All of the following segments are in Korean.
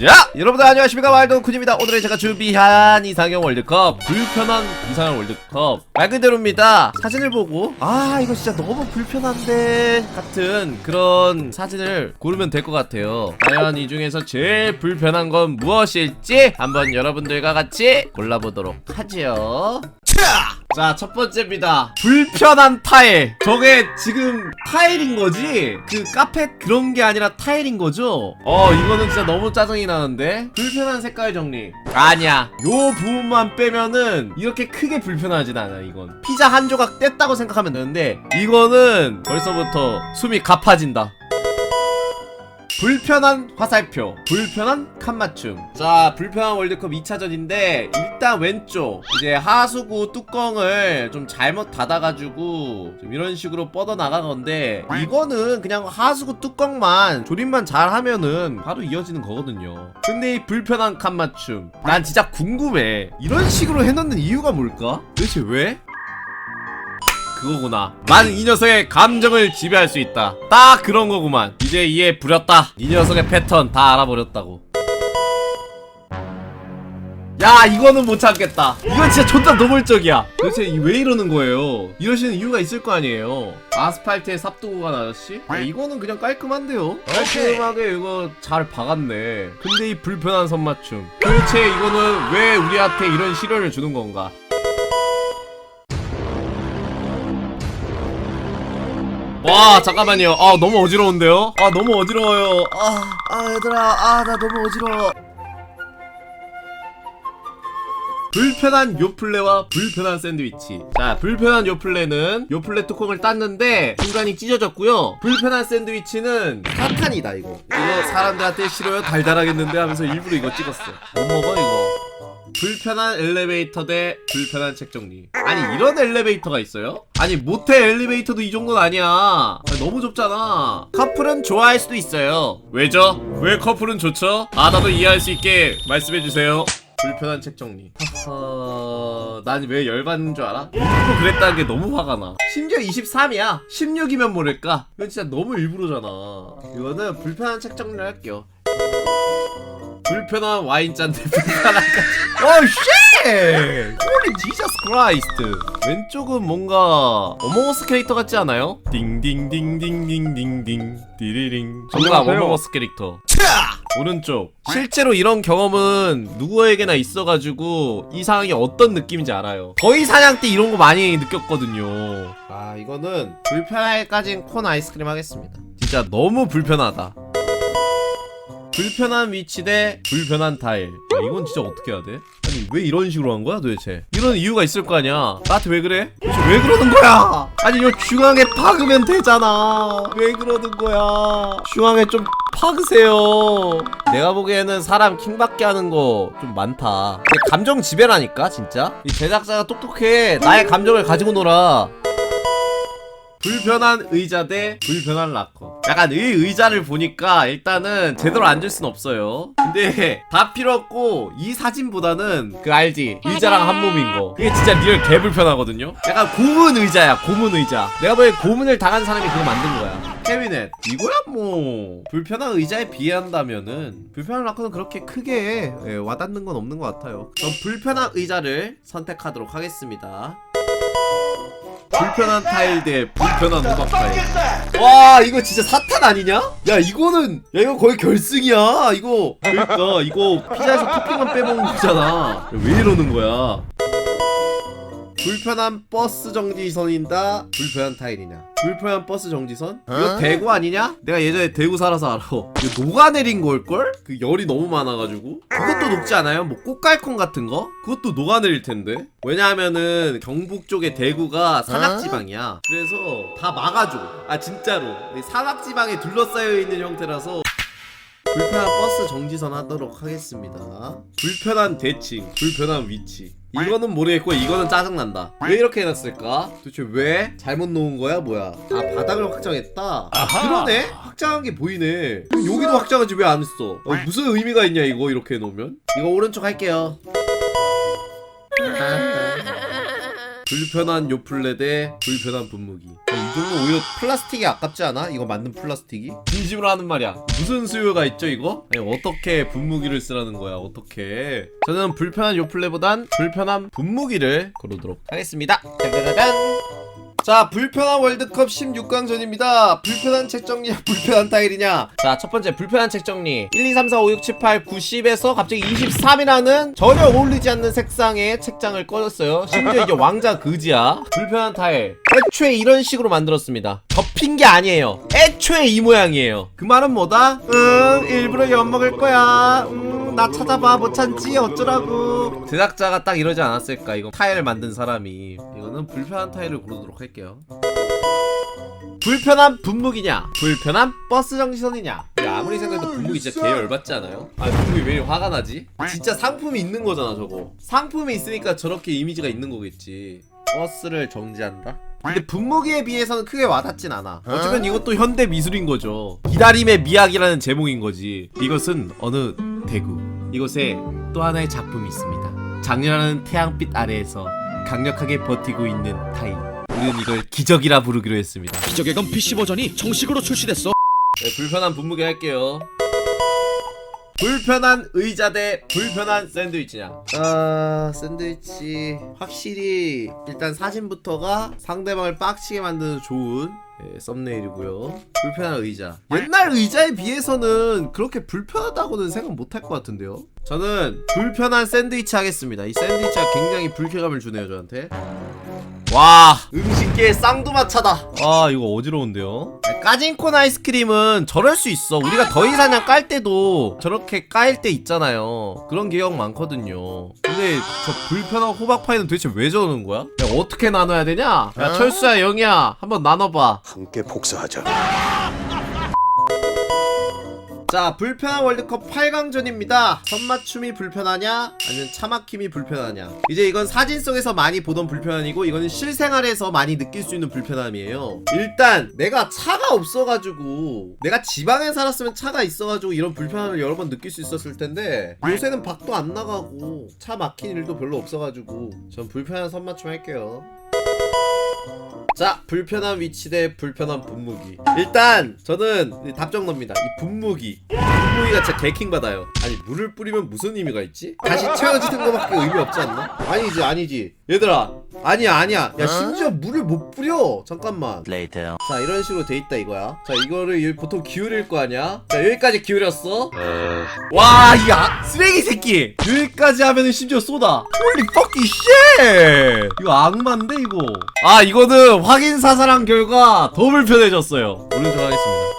자, 여러분들 안녕하십니까 말동쿤입니다. 오늘은 제가 준비한 이상형 월드컵 불편한 이상형 월드컵 말 그대로입니다. 사진을 보고 아 이거 진짜 너무 불편한데 같은 그런 사진을 고르면 될 것 같아요. 과연 이 중에서 제일 불편한 건 무엇일지 한번 여러분들과 같이 골라보도록 하지요. 자, 첫 번째입니다. 불편한 타일. 저게 지금 타일인 거지? 그 카펫 그런 게 아니라 타일인 거죠? 어, 이거는 진짜 너무 짜증이 나는데? 불편한 색깔 정리. 아니야. 요 부분만 빼면은 이렇게 크게 불편하진 않아, 이건. 피자 한 조각 뗐다고 생각하면 되는데, 이거는 벌써부터 숨이 가파진다. 불편한 화살표 불편한 칸맞춤 자 불편한 월드컵 2차전인데 일단 왼쪽 이제 하수구 뚜껑을 좀 잘못 닫아가지고 좀 이런 식으로 뻗어나간 건데 이거는 그냥 하수구 뚜껑만 조립만 잘하면은 바로 이어지는 거거든요 근데 이 불편한 칸맞춤 난 진짜 궁금해 이런 식으로 해놓는 이유가 뭘까? 도대체 왜? 그거구나. 나는 이 녀석의 감정을 지배할 수 있다. 딱 그런 거구만. 이제 이해 부렸다. 이 녀석의 패턴 다 알아버렸다고. 야 이거는 못 참겠다 이건 진짜 존나 노골적이야 도대체 이- 왜 이러는 거예요 이러시는 이유가 있을 거 아니에요 아스팔트에 삽 두고 간 아저씨? 야, 이거는 그냥 깔끔한데요 깔끔하게 이거 잘 박았네 근데 이 불편한 선맞춤 도대체 이거는 왜 우리한테 이런 시련을 주는 건가 와 잠깐만요. 아 너무 어지러운데요? 아 너무 어지러워요. 아, 아 얘들아. 아 나 너무 어지러워. 불편한 요플레와 불편한 샌드위치. 자 불편한 요플레는 요플레 뚜껑을 땄는데 중간이 찢어졌고요. 불편한 샌드위치는 사탄이다 이거. 이거 사람들한테 싫어요? 달달하겠는데? 하면서 일부러 이거 찍었어. 못 먹어 이거 불편한 엘리베이터 대 불편한 책 정리. 아니 이런 엘리베이터가 있어요? 아니 모텔 엘리베이터도 이 정도는 아니야. 아, 너무 좁잖아. 커플은 좋아할 수도 있어요. 왜죠? 왜 커플은 좋죠? 아 나도 이해할 수 있게 말씀해주세요. 불편한 책 정리. 하하... 난왜 열받는 줄 알아? 일부러 그랬다는 게 너무 화가 나. 심지어 23이야. 16이면 모를까? 이건 진짜 너무 일부러잖아. 이거는 불편한 책 정리를 할게요 불편한 와인잔데 불편한 어 쉣! 홀리 지저스 크라이스트 왼쪽은 뭔가 어몽어스 캐릭터 같지 않아요? 딩딩딩딩딩딩딩 디리링. 뭔가 안녕하세요. 어몽어스 캐릭터. 오른쪽. 실제로 이런 경험은 누구에게나 있어가지고 이 상황이 어떤 느낌인지 알아요. 거의 사냥 때 이런 거 많이 느꼈거든요. 아 이거는 불편할까진 콘 아이스크림 하겠습니다. 진짜 너무 불편하다 불편한 위치 대 불편한 타일. 야, 이건 진짜 어떻게 해야 돼? 아니 왜 이런 식으로 한 거야 도대체? 이런 이유가 있을 거 아니야. 나한테 왜 그래? 도대체 왜 그러는 거야? 아니 이거 중앙에 박으면 되잖아. 왜 그러는 거야? 중앙에 좀 박으세요. 내가 보기에는 사람 킹받게 하는 거 좀 많다. 감정 지배라니까 진짜. 이 제작자가 똑똑해. 나의 감정을 가지고 놀아. 불편한 의자 대 불편한 락커. 약간 이 의자를 보니까 일단은 제대로 앉을 순 없어요. 근데 다 필요 없고 이 사진보다는 그 알지? 의자랑 한 몸인 거. 그게 진짜 리얼 개 불편하거든요. 약간 고문 의자야 고문 의자. 내가 보기엔 고문을 당한 사람이 그거 만든 거야. 케빈은 이거야 뭐. 불편한 의자에 비한다면은 불편한 락커는 그렇게 크게 예, 와닿는 건 없는 것 같아요. 전 불편한 의자를 선택하도록 하겠습니다 불편한 타일 대 불편한 호박 타일. 와 이거 진짜 사탄 아니냐? 야 이거는 야 이거 거의 결승이야. 이거 그러니까 이거 피자에서 토핑만 빼먹는 거잖아. 야, 왜 이러는 거야? 불편한 버스 정지선이다 불편한 타일이냐 불편한 버스 정지선? 이거 대구 아니냐? 내가 예전에 대구 살아서 알아 이거 녹아내린 걸걸? 그 열이 너무 많아가지고 그것도 녹지 않아요? 뭐 꽃갈콘 같은 거? 그것도 녹아내릴 텐데 왜냐하면은 경북 쪽에 대구가 산악지방이야 그래서 다 막아줘 아 진짜로 이 산악지방에 둘러싸여 있는 형태라서 불편한 버스 정지선 하도록 하겠습니다. 불편한 대칭, 불편한 위치. 이거는 모르겠고 이거는 짜증난다. 왜 이렇게 해놨을까? 도대체 왜? 잘못 놓은 거야 뭐야? 아 바닥을 확장했다. 아, 그러네? 확장한 게 보이네. 그럼 여기도 확장하지 왜 안 했어? 어, 무슨 의미가 있냐 이거 이렇게 해놓으면? 이거 오른쪽 할게요. 불편한 요플레 대 불편한 분무기 야, 이 정도 오히려 플라스틱이 아깝지 않아? 이거 만든 플라스틱이? 진심으로 하는 말이야 무슨 수요가 있죠 이거? 아니 어떻게 분무기를 쓰라는 거야 어떻게 저는 불편한 요플레보단 불편한 분무기를 고르도록 하겠습니다 짜자자잔 자 불편한 월드컵 16강전입니다. 불편한 책 정리냐 불편한 타일이냐? 자 첫번째 불편한 책 정리. 1 2 3 4 5 6 7 8 90에서 갑자기 23이라는 전혀 어울리지 않는 색상의 책장을 꺼냈어요. 심지어 이게 왕자 그지야. 불편한 타일. 애초에 이런 식으로 만들었습니다. 접힌 게 아니에요. 애초에 이 모양이에요. 그 말은 뭐다? 응 일부러 엿먹을 거야. 음, 나 찾아봐. 못 찾지? 어쩌라고. 제작자가 딱 이러지 않았을까? 이거 타일 만든 사람이. 이거는 불편한 타일을 고르도록 할게요. 불편한 분무기냐? 불편한 버스 정지선이냐? 야, 아무리 생각해도 분무기 진짜 개 열받지 않아요? 아 분무기 왜 화가 나지? 진짜 상품이 있는 거잖아 저거. 상품이 있으니까 저렇게 이미지가 있는 거겠지. 버스를 정지한다? 근데 분무기에 비해서는 크게 와닿진 않아. 어쩌면 이것도 현대 미술인 거죠. 기다림의 미학이라는 제목인 거지. 이것은 어느 대구 이곳에 또 하나의 작품이 있습니다 장렬하는 태양빛 아래에서 강력하게 버티고 있는 타일 우리는 이걸 기적이라 부르기로 했습니다 기적의 검 PC 버전이 정식으로 출시됐어. 네, 불편한 분무기 할게요. 불편한 의자 대 불편한 샌드위치냐? 아, 샌드위치 확실히 일단 사진부터가 상대방을 빡치게 만드는 좋은 예, 썸네일이고요. 불편한 의자. 옛날 의자에 비해서는 그렇게 불편하다고는 생각 못 할 것 같은데요. 저는 불편한 샌드위치 하겠습니다. 이 샌드위치가 굉장히 불쾌감을 주네요, 저한테. 와. 음식계의 쌍두마차다. 아 이거 어지러운데요? 까진콘 아이스크림은 저럴 수 있어. 우리가 더위사냥 깔 때도 저렇게 까일 때 있잖아요. 그런 기억 많거든요. 근데 저 불편한 호박파이는 도대체 왜 저러는 거야? 야 어떻게 나눠야 되냐? 야 철수야 영희야 한번 나눠봐. 함께 복사하자. 자 불편한 월드컵 8강전입니다. 선맞춤이 불편하냐? 아니면 차막힘이 불편하냐? 이제 이건 사진 속에서 많이 보던 불편함이고 이거는 실생활에서 많이 느낄 수 있는 불편함이에요. 일단 내가 차가 없어가지고 내가 지방에 살았으면 차가 있어가지고 이런 불편함을 여러 번 느낄 수 있었을 텐데 요새는 밖도 안 나가고 차 막힌 일도 별로 없어가지고 전 불편한 선맞춤 할게요 자 불편한 위치 대 불편한 분무기. 일단 저는 이 답정너입니다. 이 분무기 분무기가 진짜 개킹 받아요. 아니 물을 뿌리면 무슨 의미가 있지? 다시 채워지는 거밖에 의미 없지 않나? 아니지 아니지. 얘들아 아니야 아니야. 야 심지어 물을 못 뿌려. 잠깐만. Later. 자 이런 식으로 돼 있다 이거야. 자 이거를 여- 보통 기울일 거 아니야? 자 여기까지 기울였어. 와 이 아, 쓰레기 새끼. 여기까지 하면은 심지어 쏟아 홀리 fucking shit! 이거 악마인데 이거? 아 이거는 확인 사살한 결과 더 불편해졌어요. 오른쪽 하겠습니다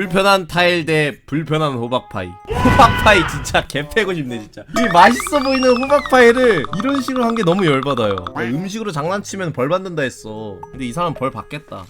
불편한 타일 대 불편한 호박파이. 호박파이 진짜 개 패고 싶네 진짜. 이 맛있어 보이는 호박파이를 이런 식으로 한 게 너무 열받아요. 야, 음식으로 장난치면 벌 받는다 했어. 근데 이 사람 벌 받겠다.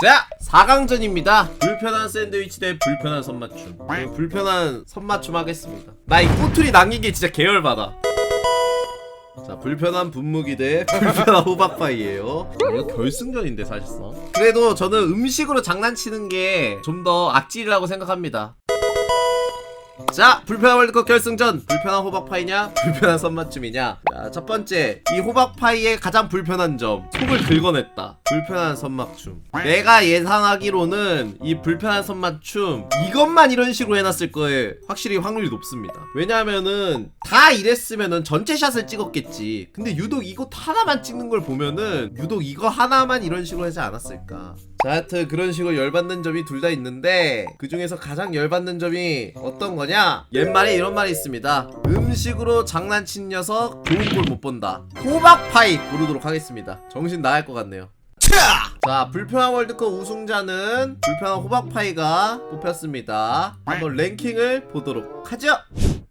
자 4강전입니다. 불편한 샌드위치 대 불편한 선맞춤. 네, 불편한 선맞춤 하겠습니다. 나 이 꼬투리 남기기 진짜 계열받아 자 불편한 분무기 대 불편한 호박파이예요. 이거 결승전인데 사실상. 그래도 저는 음식으로 장난치는 게 좀 더 악질이라고 생각합니다 자 불편한 월드컵 결승전. 불편한 호박파이냐? 불편한 선맞춤이냐? 자 첫번째. 이 호박파이의 가장 불편한 점. 속을 긁어냈다. 불편한 선맞춤. 내가 예상하기로는 이 불편한 선맞춤 이것만 이런 식으로 해놨을 거에 확실히 확률이 높습니다. 왜냐하면은 다 이랬으면은 전체 샷을 찍었겠지. 근데 유독 이거 하나만 찍는 걸 보면은 유독 이거 하나만 이런 식으로 하지 않았을까 자 하여튼 그런 식으로 열받는 점이 둘 다 있는데 그 중에서 가장 열받는 점이 어떤 거냐? 옛말에 이런 말이 있습니다. 음식으로 장난친 녀석 좋은 걸못 본다. 호박파이 고르도록 하겠습니다. 정신 나갈 것 같네요. 자 불편한 월드컵 우승자는 불편한 호박파이가 뽑혔습니다. 한번 랭킹을 보도록 하죠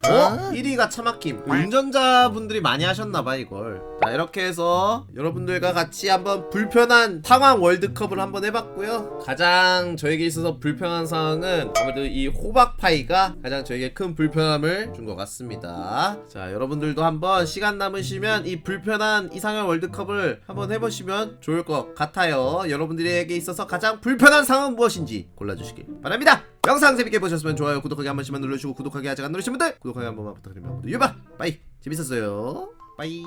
어? 1위가 차막힘 운전자분들이 많이 하셨나봐 이걸. 자 이렇게 해서 여러분들과 같이 한번 불편한 상황 월드컵을 한번 해봤고요. 가장 저에게 있어서 불편한 상황은 아무래도 이 호박파이가 가장 저에게 큰 불편함을 준 것 같습니다. 자 여러분들도 한번 시간 남으시면 이 불편한 이상형 월드컵을 한번 해보시면 좋을 것 같아요. 여러분들에게 있어서 가장 불편한 상황은 무엇인지 골라주시길 바랍니다 영상 재밌게 보셨으면 좋아요 구독하기 한 번씩만 눌러주시고 구독하기 아직 안 누르신 분들 구독하기 한 번만 부탁드립니다. 유바! 빠이! 재밌었어요. 빠이